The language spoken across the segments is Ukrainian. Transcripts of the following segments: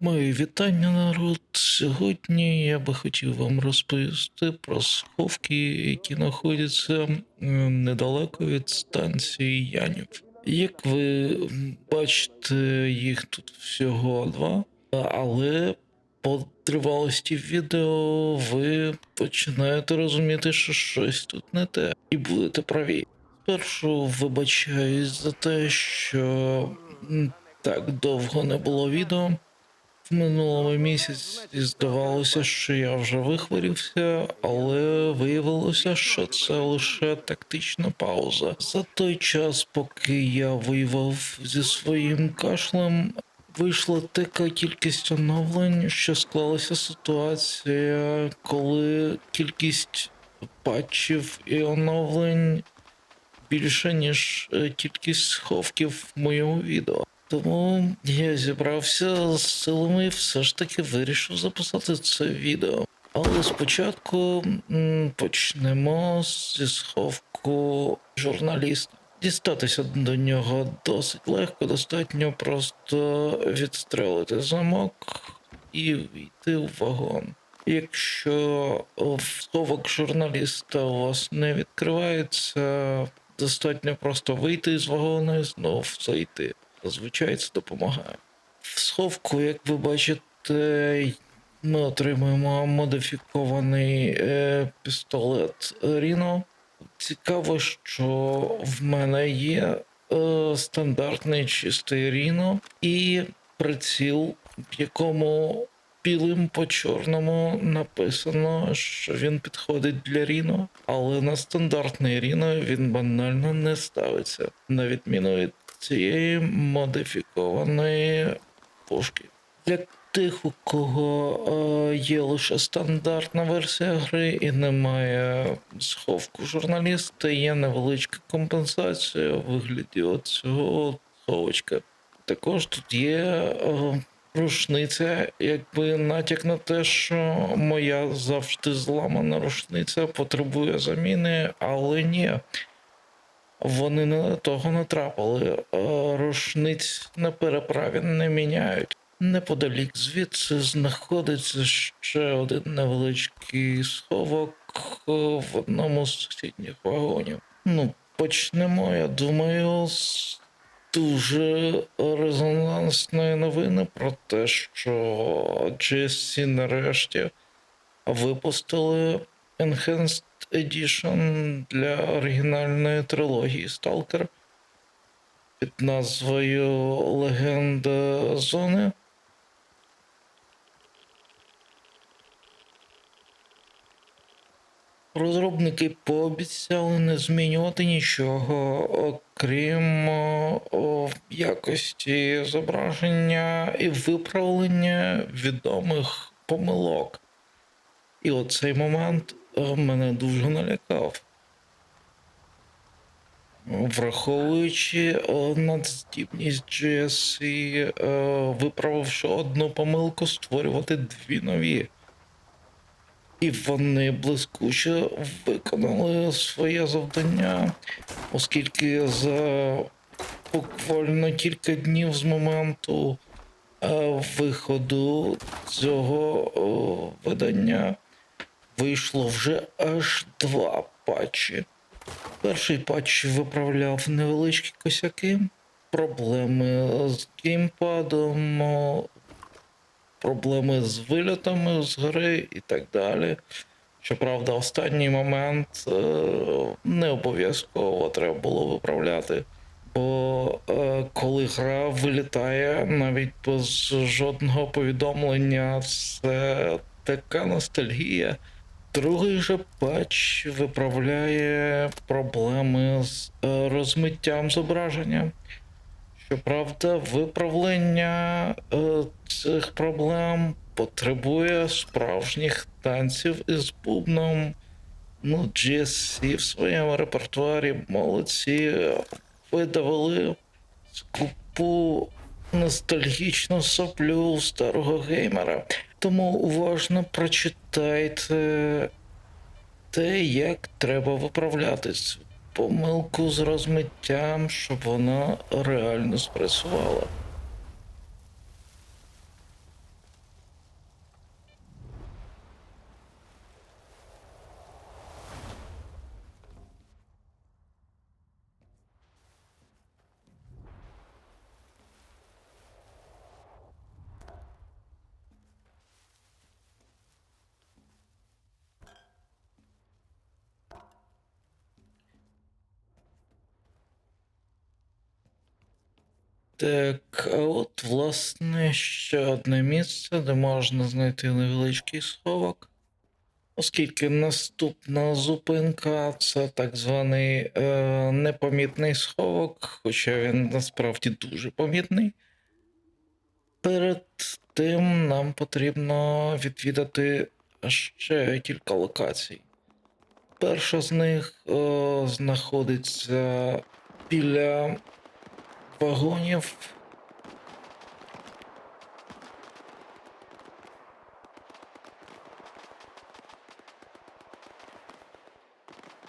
Мої вітання, народ. Сьогодні я би хотів вам розповісти про сховки, які знаходяться недалеко від станції Янів. Як ви бачите, їх тут всього два, але по тривалості відео ви починаєте розуміти, що щось тут не те, і будете праві. Спершу вибачаюсь за те, що так довго не було відео. В минулому місяці здавалося, що я вже вихворівся, але виявилося, що це лише тактична пауза. За той час, поки я воював зі своїм кашлем, вийшла така кількість оновлень, що склалася ситуація, коли кількість патчів і оновлень більше, ніж е, кількість сховків в моєму відео. Тому я зібрався з силами і все ж таки вирішив записати це відео. Але спочатку почнемо зі сховку журналіста. Дістатися до нього досить легко, достатньо просто відстрелити замок і війти в вагон. Якщо сховок журналіста у вас не відкривається, достатньо просто вийти з вагона і знов зайти. Зазвичай це допомагає. В сховку, як ви бачите, ми отримуємо модифікований е, пістолет Ріно. Цікаво, що в мене є е, стандартний чистий Ріно і приціл, в якому білим по чорному написано, що він підходить для Ріно, але на стандартний Ріно він банально не ставиться, на відміну від цієї модифікованої пушки. Для тих, у кого е, є лише стандартна версія гри і немає сховку журналіста, є невеличка компенсація у вигляді цього сховочка. Також тут є е, рушниця, якби натяк на те, що моя завжди зламана рушниця потребує заміни, але ні. Вони на того натрапили. Е, Рушниць на переправі не міняють. Неподалік звідси знаходиться ще один невеличкий сховок в одному з сусідніх вагонів. Ну, почнемо, я думаю, з дуже резонансної новини про те, що GSC нарешті випустили Enhanced Edition для оригінальної трилогії Stalker під назвою Легенда Зони. Розробники пообіцяли не змінювати нічого, окрім о, якості зображення і виправлення відомих помилок. І оцей момент мене дуже налякав. Враховуючи е, надздібність GSC, е, виправивши одну помилку, створювати дві нові. І вони блискуче виконали своє завдання, оскільки за буквально кілька днів з моменту е, виходу цього видання вийшло вже аж два патчі. Перший патч виправляв невеличкі косяки, проблеми з геймпадом, проблеми з вильотами з гри і так далі. Щоправда, останній момент е, не обов'язково треба було виправляти. Бо е, коли гра вилітає навіть без жодного повідомлення, це така ностальгія. Другий же патч виправляє проблеми з е, розмиттям зображення. Щоправда, виправлення е, цих проблем потребує справжніх танців із бубном. Ну, GSC в своєму репертуарі молодці видавали скупу ностальгічну соплю старого геймера. Тому уважно прочитайте те, як треба виправляти помилку з розмиттям, щоб вона реально спрацювала. Так, а от, власне, ще одне місце, де можна знайти невеличкий сховок. Оскільки наступна зупинка це так званий е, непомітний сховок, хоча він насправді дуже помітний. Перед тим нам потрібно відвідати ще кілька локацій. Перша з них е, знаходиться біля вагонів.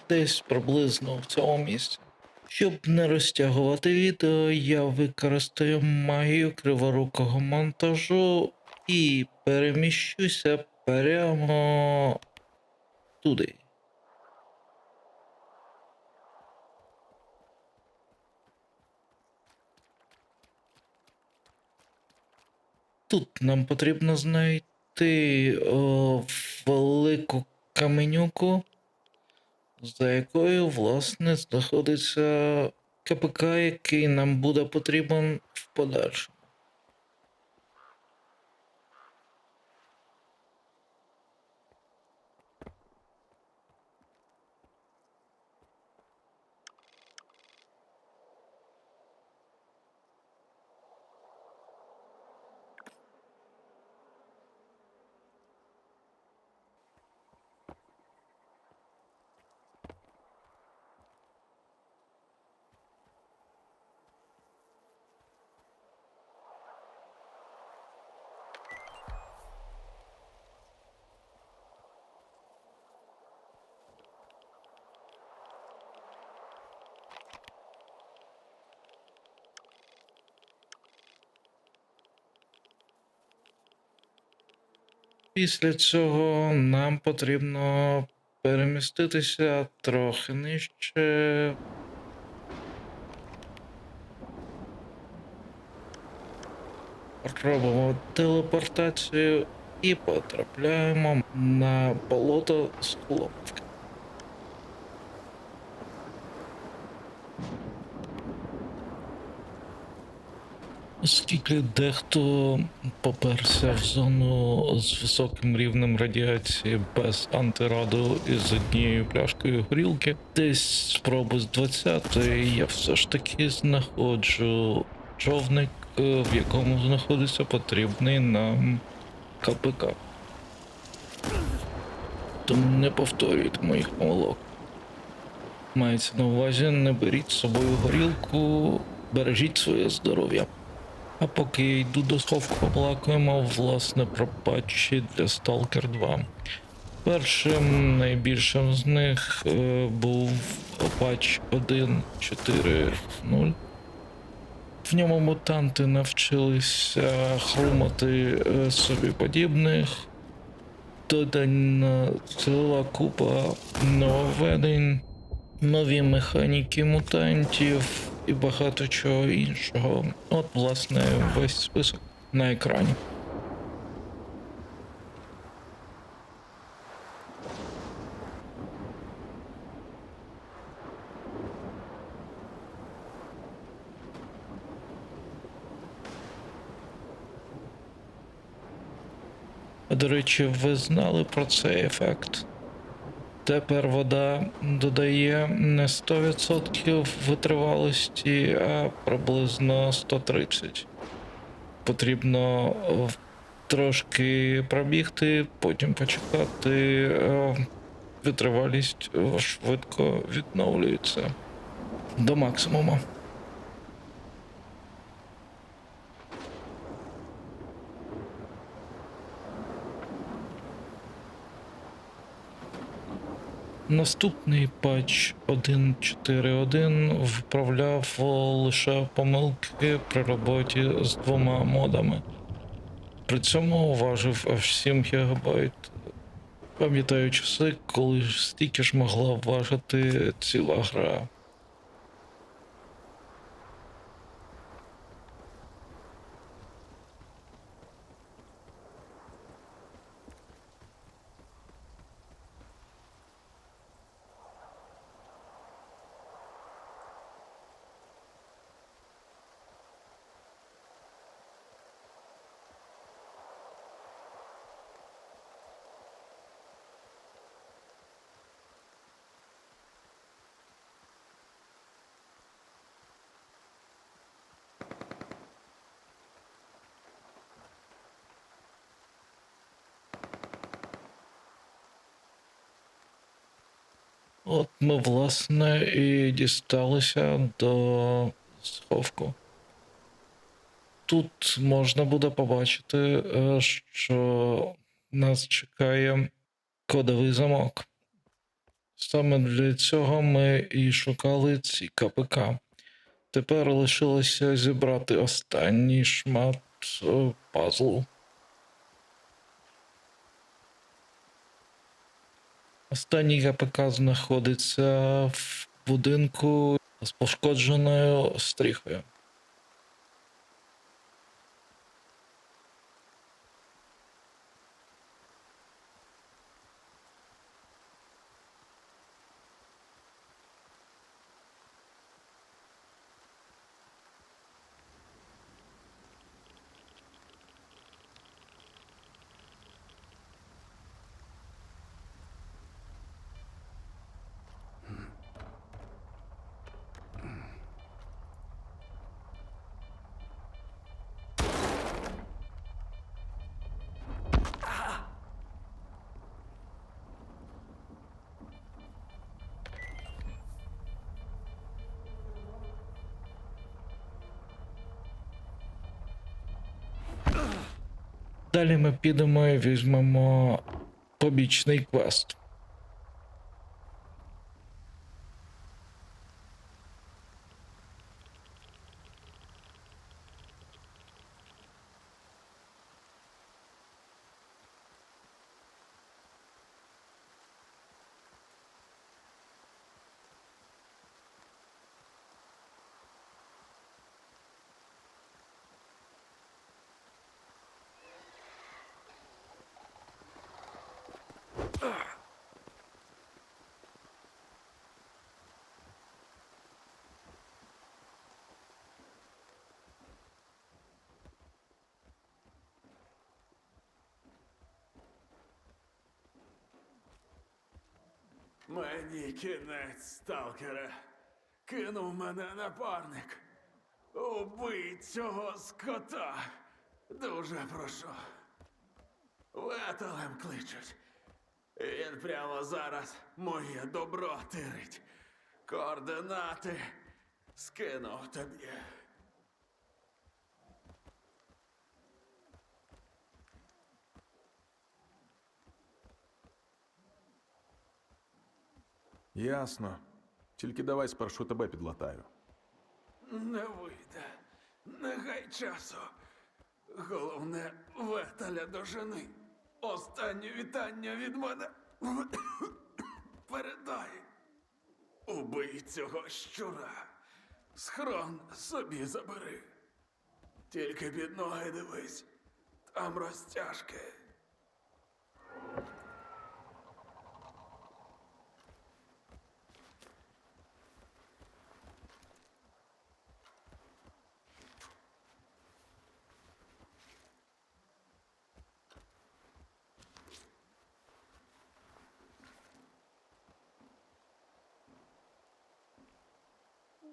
Десь приблизно в цьому місці. Щоб не розтягувати відео, я використаю магію криворукого монтажу і переміщуся прямо туди. Тут нам потрібно знайти о, велику каменюку, за якою, власне, знаходиться КПК, який нам буде потрібен в подальшому. Після цього нам потрібно переміститися трохи нижче. Робимо телепортацію і потрапляємо на болото з хлопцем. Оскільки дехто поперся в зону з високим рівнем радіації без антираду і з однією пляшкою горілки, десь спроби з 20-ї я все ж таки знаходжу човник, е, в якому знаходиться потрібний нам КПК. Тому не повторюйте моїх помилок. Мається на увазі, не беріть з собою горілку, бережіть своє здоров'я. А поки я йду до сховку, побалакуємо власне про патчі для Stalker 2. Першим найбільшим з них е, був патч 1.4.0. В ньому мутанти навчилися хрумати е, собі подібних. Додана ціла купа нововведень, нові механіки мутантів і багато чого іншого. От, власне, весь список на екрані. До речі, ви знали про цей ефект? Тепер вода додає не 100% витривалості, а приблизно 130. Потрібно трошки пробігти, потім почекати. е, Витривалість швидко відновлюється до максимуму. Наступний патч 1.4.1 вправляв лише помилки при роботі з двома модами. При цьому важив аж 7 ГБ. Пам'ятаю часи, коли стільки ж могла важити ціла гра. От ми, власне, і дісталися до сховку. Тут можна буде побачити, е, що нас чекає кодовий замок. Саме для цього ми і шукали ці КПК. Тепер лишилося зібрати останній шмат е, пазлу. Останній КПК знаходиться в будинку з пошкодженою стріхою. Далі ми підемо і візьмемо побічний квест. Мені кінець, сталкере. Кинув мене напарник. Убий цього скота. Дуже прошу. Ветелем кличуть. Він прямо зараз моє добро тирить. Координати скинув тобі. Ясно. Тільки давай спершу тебе підлатаю. Не вийде. Не гай часу. Головне, ветеля до жени. Останнє вітання від мене. Передай. Убий цього щура. Схрон собі забери. Тільки під ноги дивись. Там розтяжки.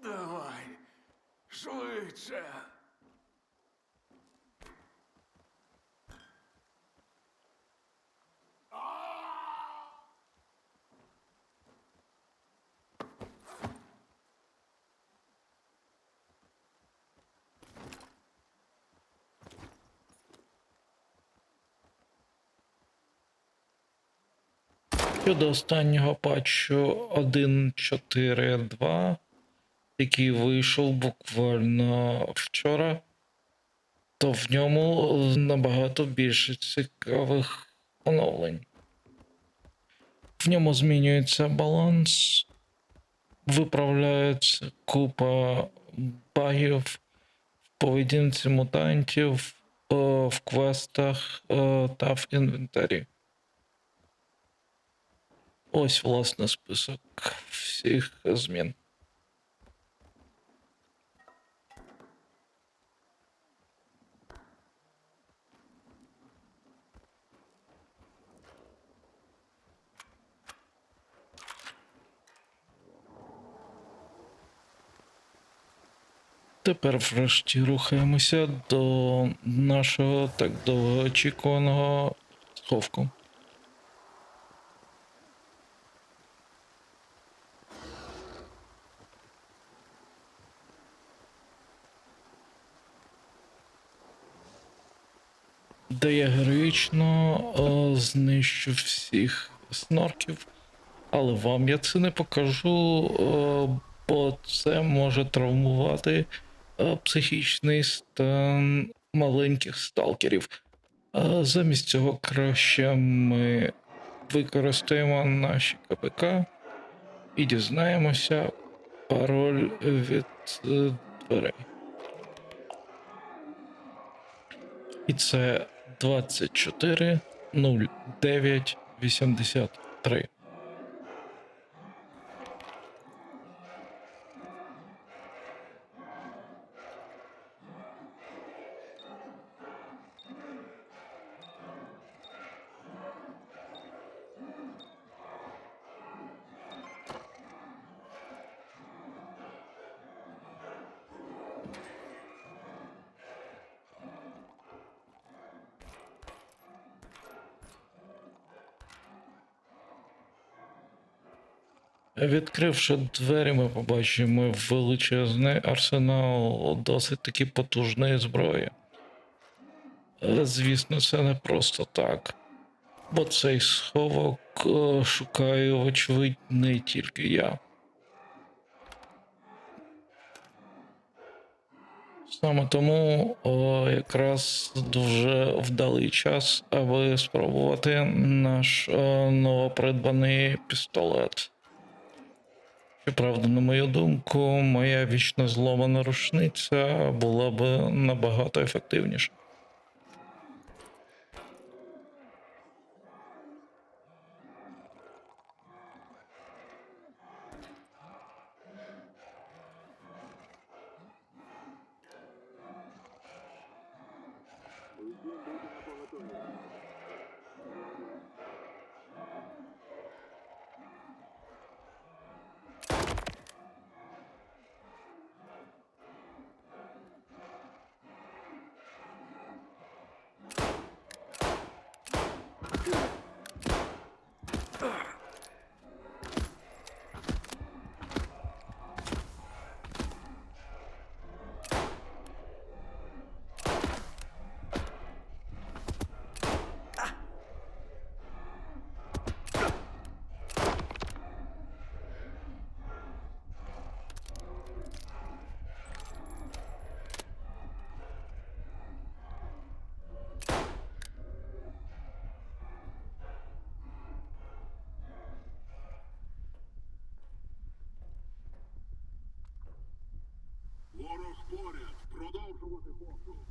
Давай. Швидше. Щодо останнього патчу 1.4.2, який вийшов буквально вчора, то в ньому набагато більше цікавих оновлень. В ньому змінюється баланс, виправляється купа багів в поведінці мутантів, е, в квестах е, та в інвентарі. Ось, власне, список всіх змін. Тепер врешті рухаємося до нашого так довгоочікуваного сховку. Де я героїчно о, знищу всіх снорків, але вам я це не покажу, о, бо це може травмувати психічний стан маленьких сталкерів. Е, Замість цього краще ми використаємо наші КПК і дізнаємося пароль від е, дверей. І це 24 09 83. Відкривши двері, ми побачимо величезний арсенал досить таки потужної зброї. Звісно, це не просто так. Бо цей сховок е, шукаю, вочевидь, не тільки я. Саме тому о, якраз дуже вдалий час, аби спробувати наш е, новопридбаний пістолет. Щоправда, на мою думку, моя вічно зломана рушниця була б набагато ефективніша. Ворог поряд. Продовжувати пошук.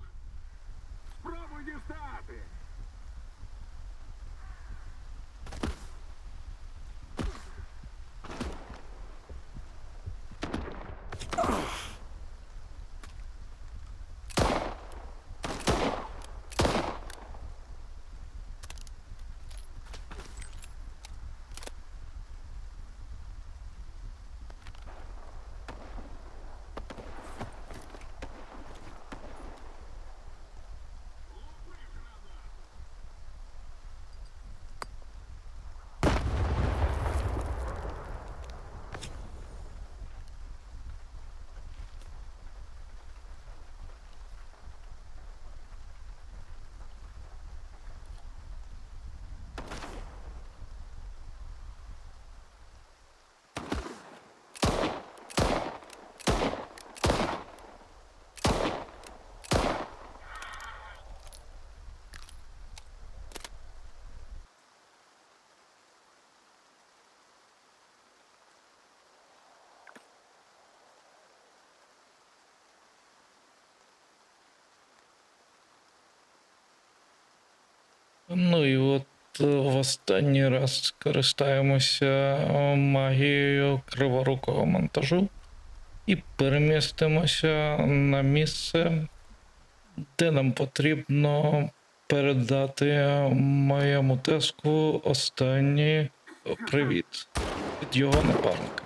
Спробуй дістати. Ну і от е, в останній раз скористаємося е, магією криворукого монтажу і перемістимося на місце, де нам потрібно передати моєму теску останній привіт від його напарника.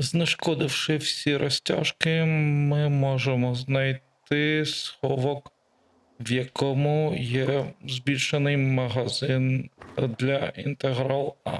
Знешкодивши всі розтяжки, ми можемо знайти сховок, в якому є збільшений магазин для інтеграл А.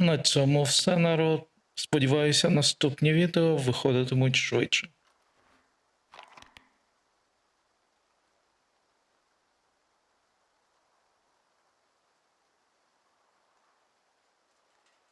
На цьому все народ. Сподіваюся, наступні відео виходитимуть швидше.